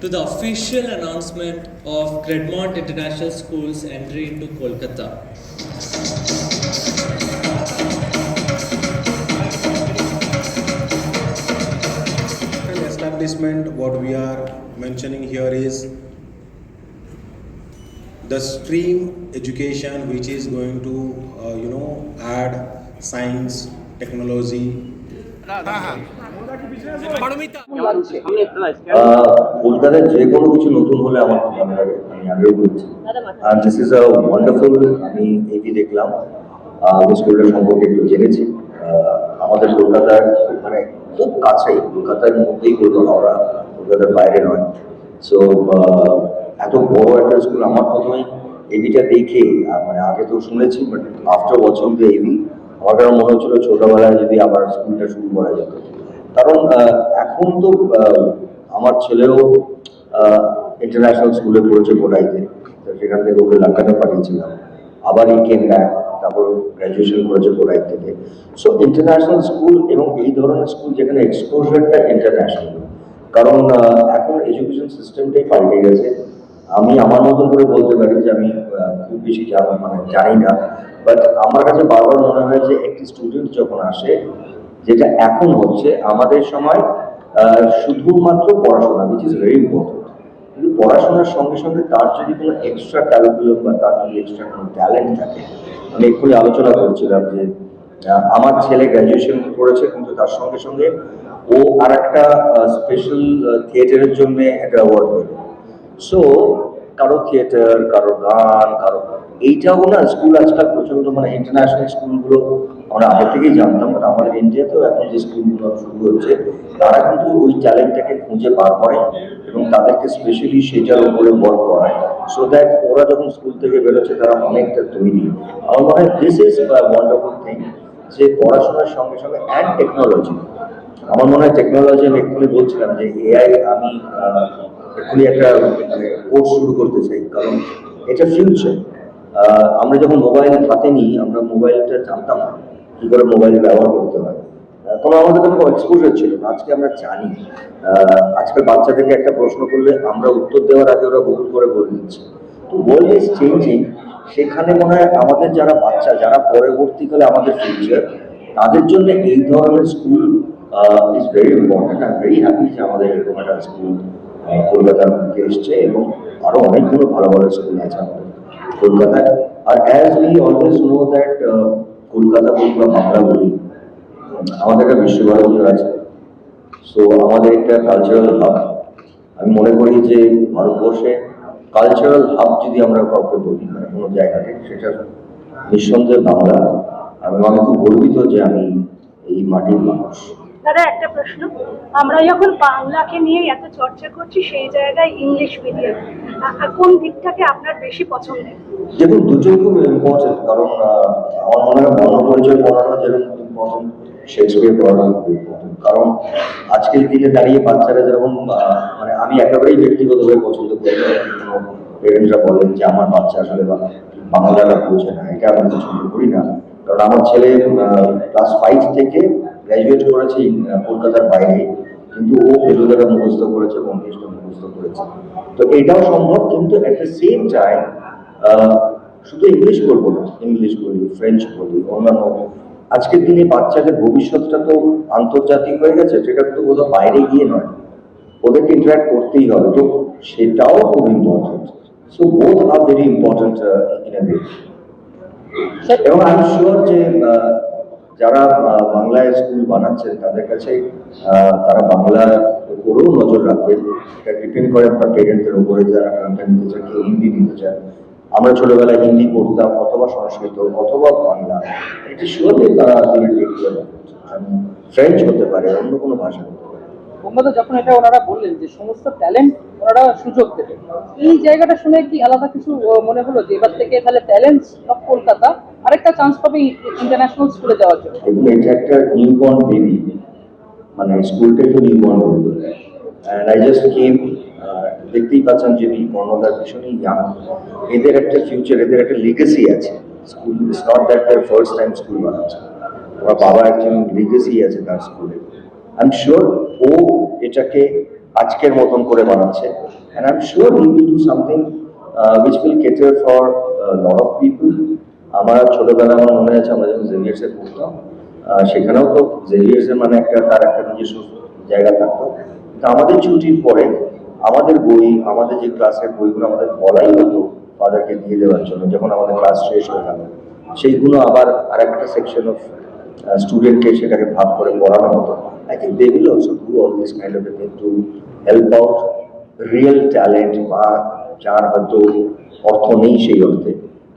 to the official announcement of Gredmont International School's entry into Kolkata. An establishment, what we are mentioning here is the stream education which is going to, uh, you know, add science, technology, আহ, কলকাতায় যে কোনো কিছু নতুন হলে আমার খুব ভালো লাগে, আমি আগেও বলেছি। আর দিস ইজ ওয়ান্ডারফুল আমি এটি দেখলাম সম্পর্কে একটু জেনেছি। আমাদের কলকাতার খুব কাছেই, কলকাতার মধ্যেই বলব হাওড়া, কলকাতার বাইরে নয়। সো এত বড় একটা স্কুল আমার প্রথমে এবিটা দেখে মানে আগে তো শুনেছি but after watching the A B আমার মনে হচ্ছিল ছোটবেলায় যদি আবার স্কুলটা শুরু করা যেত। কারণ এখন তো আমার ছেলেও ইন্টারন্যাশনাল স্কুলে পড়েছে কোটাইতে। তো সেখান থেকে ওকে লন্ডনে পাঠিয়েছিলাম। আবার কেম ব্যাক তারপর গ্র্যাজুয়েশন করেছে কোটাই থেকে। সো ইন্টারন্যাশনাল স্কুল এবং এই ধরনের স্কুল যেখানে এক্সপোজারটা ইন্টারন্যাশনাল কারণ এখন এডুকেশন সিস্টেমটাই পাল্টে গেছে। আমি আমার মতন করে বলতে পারি যে আমি খুব বেশি জানি মানে জানি না। বাট আমার কাছে বারবার মনে হয় যে একটি স্টুডেন্ট যখন আসে যেটা এখন হচ্ছে আমাদের সময় শুধুমাত্র পড়াশোনা উইচ ইজ ভেরি ইম্পর্টেন্ট কিন্তু পড়াশোনার সঙ্গে সঙ্গে তার যদি কোনো এক্সট্রা ক্যারিকুলাম বা তার যদি এক্সট্রা কোনো ট্যালেন্ট থাকে, আমি এক্ষুনি আলোচনা করছিলাম যে আমার ছেলে গ্র্যাজুয়েশন করেছে, কিন্তু তার সঙ্গে সঙ্গে ও আর একটা স্পেশাল থিয়েটারের জন্য একটা অ্যাওয়ার্ড পেল। সো কারও থিয়েটার কারও গান, কারও এইটাও না স্কুল আজকাল প্রচণ্ড মানে ইন্টারন্যাশনাল স্কুলগুলো আমরা আগে থেকেই জানতাম বাট আমাদের ইন্ডিয়াতেও এখন যে স্কুলগুলো শুরু হচ্ছে, তারা কিন্তু ওই ট্যালেন্টটাকে খুঁজে বার করে এবং তাদেরকে স্পেশালি সেটার উপরে ওয়ার্ক করায়। সো দ্যাট ওরা যখন স্কুল থেকে বেরোচ্ছে, তারা অনেকটা তৈরি। আমার মনে হয় দিস ইজ ওয়ান্ডারফুল থিং যে পড়াশোনার সঙ্গে সঙ্গে অ্যান্ড টেকনোলজি আমার মনে হয় টেকনোলজি আমি এক্ষুনি বলছিলাম যে এআই আমি এক্ষুনি একটা মানে কোর্স শুরু করতে চাই, কারণ এটা ফিউচার আমরা যখন মোবাইল হাতে নিই, আমরা মোবাইলটা জানতাম না, কী করে মোবাইল ব্যবহার করতে হয়। তখন আমাদের কোনো এক্সপোজার ছিল না, আজকে আমরা জানি। আজকাল বাচ্চাদেরকে একটা প্রশ্ন করলে আমরা উত্তর দেওয়ার আগে ওরা গুগল করে বলে দিচ্ছে। তো ওয়ার্ল্ড ইজ চেঞ্জিং সেখানে মনে হয় আমাদের যারা বাচ্চা, যারা পরবর্তীকালে আমাদের ফিউচার তাদের জন্য এই ধরনের school is very important I very happy যে আমাদের এরকম একটা স্কুল কলকাতার মধ্যে এসছে এবং আরও অনেকগুলো ভালো ভালো স্কুল আছে আমাদের কলকাতায়। আর as we always know that Kolkata বলি বা বাংলা বলি, আমাদের একটা বিশ্বভারতী আছে। সো আমাদের একটা কালচারাল হাব আমি মনে করি যে ভারতবর্ষে কালচারাল হাব যদি আমরা কাউকে বলি মানে কোনো জায়গাতে, সেটা নিঃসন্দেহে বাংলা। এবং আমি খুব গর্বিত যে আমি এই মাটির মানুষ। দাদা, একটা প্রশ্ন। আমরা যখন বাংলাকে নিয়ে এত চর্চা করছি, সেই জায়গায় ইংলিশ মিডিয়াম কোন দিকটাকে আপনার বেশি পছন্দের? দেখুন, দুটোই খুব ইম্পর্টেন্ট কারণ আমার মনে হয় বর্ণ পরিচয় পড়ানো যেরকম ইম্পর্টেন্ট শেক্সপিয়ার পড়ানো ইম্পর্টেন্ট কারণ, আজকের দিনে দাঁড়িয়ে বাচ্চারা যেরকম মানে আমি একেবারেই ব্যক্তিগতভাবে পছন্দ করি কোনো পেরেন্টসরা বলেন যে, আমার বাচ্চা আসলে বা- বাংলাটা বোঝে না। এটা আমি পছন্দ করি না। কারণ আমার ছেলে ক্লাস ফাইভ থেকে গ্র্যাজুয়েট করেছে কলকাতার বাইরে কিন্তু ও ফেলুদাটা মুখস্থ করেছে বঙ্গেশটা মুখস্থ করেছে। তো এটাও সম্ভব কিন্তু অ্যাট দ্য সেম টাইম শুধু ইংলিশ বলব না ইংলিশ বলি ফ্রেঞ্চ বলি অন্যান্য। আজকের দিনে বাচ্চাদের ভবিষ্যৎটা তো আন্তর্জাতিক হয়ে গেছে সেটা তো কোথাও বাইরে গিয়ে নয়। ওদেরকে ইন্টারাক্ট করতেই হবে তো সেটাও খুব ইম্পর্টেন্ট সো বোথ আর ভেরি ইম্পর্টেন্ট ইন এ এবং আমি শিওর যে যারা বাংলায় স্কুল বানাচ্ছেন, তাদের কাছে তারা বাংলা উপরেও নজর রাখবেন। এটা ডিপেন্ড করে আপনার পেরেন্টদের উপরে, যারা গানটা নিতে চান কেউ হিন্দি নিতে চান আমরা ছোটবেলায় হিন্দি পড়তাম, অথবা সংস্কৃত, অথবা বাংলা। এটি শিওরলি তারা ফ্রেঞ্চ হতে পারে, অন্য কোনো ভাষা হতে পারে। বঙ্গতে যখন এটা ওনারা বললেন যে সমস্ত ট্যালেন্ট ওনারা সুযোগ দেবে এই জায়গাটা শুনে কি আলাদা কিছু মনে হলো যে এবার থেকে তাহলে ট্যালেন্ট অফ কলকাতা আরেকটা চান্স পাবে ইন্টারন্যাশনাল স্কুলে যাওয়ার জন্য। এটা একটা নিউ বর্ন বেবি মানে স্কুলটাই তো new born baby and I just came দেখতেই পাচ্ছেন যে এই কর্ণধার ভীষণই ইয়াং এদের একটা ফিউচার এদের একটা লিগেসি আছে। School it's not that their first time school বানাচ্ছে। আমার বাবা একজন লিগেসি আছে তার স্কুলে আই এম শিওর ও এটাকে আজকের মতন করে বানাচ্ছে। And I am sure he will do something which will cater for lot of people আমার ছোটবেলায় আমার মনে আছে, আমরা যখন জেভিয়ার্সে পড়তাম সেখানেও তো জেভিয়ার্সের মানে একটা, তার একটা নিজস্ব জায়গা থাকতো। কিন্তু আমাদের ছুটির পরে আমাদের বই, আমাদের যে ক্লাসের বইগুলো আমাদের বলাই হতো ফাদারকে দিয়ে দেওয়ার জন্য, যখন আমাদের ক্লাস শেষ হয়ে গেল, সেইগুলো আবার আরেকটা সেকশন অফ স্টুডেন্টকে সেটাকে ভাগ করে পড়ানো হতো। I think they also do all this kind of thing to help out real talent বা যার হয়তো অর্থ নেই সেই অর্থে।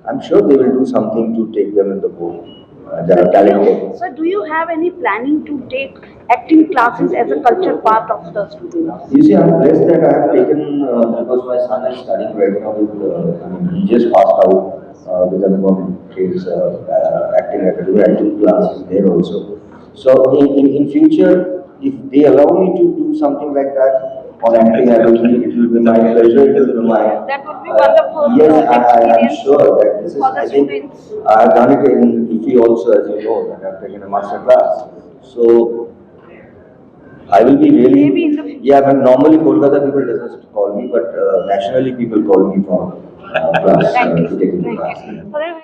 I'm sure they will do something to take them in the board. Uh. Sir, do you have any planning to take acting classes as a culture part of the students? You see, I'm blessed that I have taken, uh, because my son is studying right now with, uh, I mean, he just passed out uh, with another his uh, uh, acting academy, acting classes there also. So in, in, in future, if they allow me to do something like that, on acting, I will be, it will be my pleasure, it will be my. That would be uh, wonderful, Yes, uh, I, I am experience sure that this is, for the I think, students. I have done it in IFI also, as you know, that I have taken a master class. So I will be really. Maybe in the future. Yeah, but normally Kolkata people doesn't call me, but uh, nationally people call me for uh, class, uh, Thank to you. take the Thank class. you.